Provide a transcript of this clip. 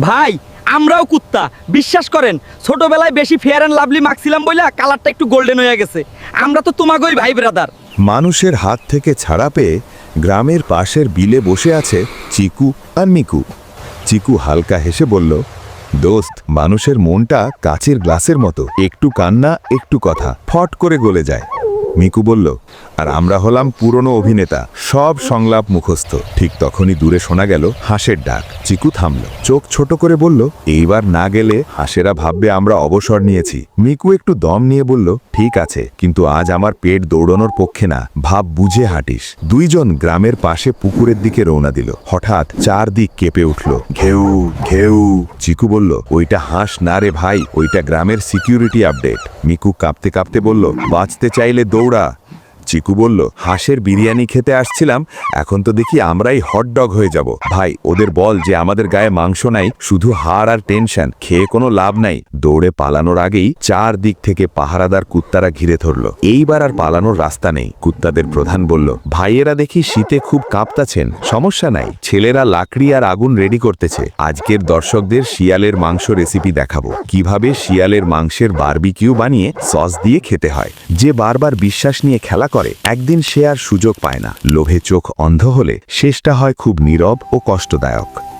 ভাই, আমরাও কুত্তা। বিশ্বাস করেন, ছোটবেলায় বেশি ফেয়ার অ্যান্ড লাভলি মাখছিলাম বইলা কালারটা একটু গোল্ডেন হয়ে গেছে। আমরা তো তোমাগোই ভাই ব্রাদার মানুষের হাত থেকে ছাড়া পেয়ে গ্রামের পাশের বিলে বসে আছে চিকু আর মিকু। চিকু হালকা হেসে বলল, দোস্ত, মানুষের মনটা কাচের গ্লাসের মতো। একটু কান্না, একটু কথা। ফট করে গলে যায়। মিকু বলল, আর আমরা হলাম পুরনো অভিনেতা, সব সংলাপ মুখস্থ। ঠিক তখনই দূরে শোনা গেল হাঁসের ডাক। চিকু থামল, চোখ ছোট করে বলল, এইবার না গেলে হাঁসেরা ভাববে আমরা অবসর নিয়েছি। মিকু একটু দম নিয়ে বলল, ঠিক আছে, কিন্তু আজ আমার পেট দৌড়ানোর পক্ষে না, ভাব বুঝে হাঁটিস। দুইজন গ্রামের পাশে পুকুরের দিকে রওনা দিল। হঠাৎ চারদিক কেঁপে উঠল। ঘেউ ঘেউ, চিকু বলল, ওইটা হাঁস না রে ভাই, ওইটা গ্রামের সিকিউরিটি আপডেট। মিকু কাঁপতে কাঁপতে বলল বাঁচতে চাইলে দৌড়া। চিকু বলল, হাঁসের বিরিয়ানি খেতে আসছিলাম, এখন তো দেখি আমরাই হটডগ হয়ে যাব। ভাই, ওদের বল যে আমাদের গায়ে মাংস নাই, শুধু হাড় আর টেনশন খেয়ে কোনো লাভ নাই। দৌড়ে পালানোর আগেই চার দিক থেকে পাহারাদার কুত্তারা ঘিরে ধরল। এইবার আর পালানোর রাস্তা নেই। কুত্তাদের প্রধান বলল, ভাইয়েরা দেখি শীতে খুব কাঁপতাছেন, সমস্যা নাই। ছেলেরা লাকড়ি আর আগুন রেডি করতেছে। আজকের দর্শকদের শিয়ালের মাংস রেসিপি দেখাবো। কীভাবে শিয়ালের মাংসের বারবিকিউ বানিয়ে সস দিয়ে খেতে হয়। যে বারবার বিশ্বাস নিয়ে খেলা করে, একদিন সে আর সুযোগ পায় না। লোভে চোখ অন্ধ হলে শেষটা হয় খুব নীরব ও কষ্টদায়ক।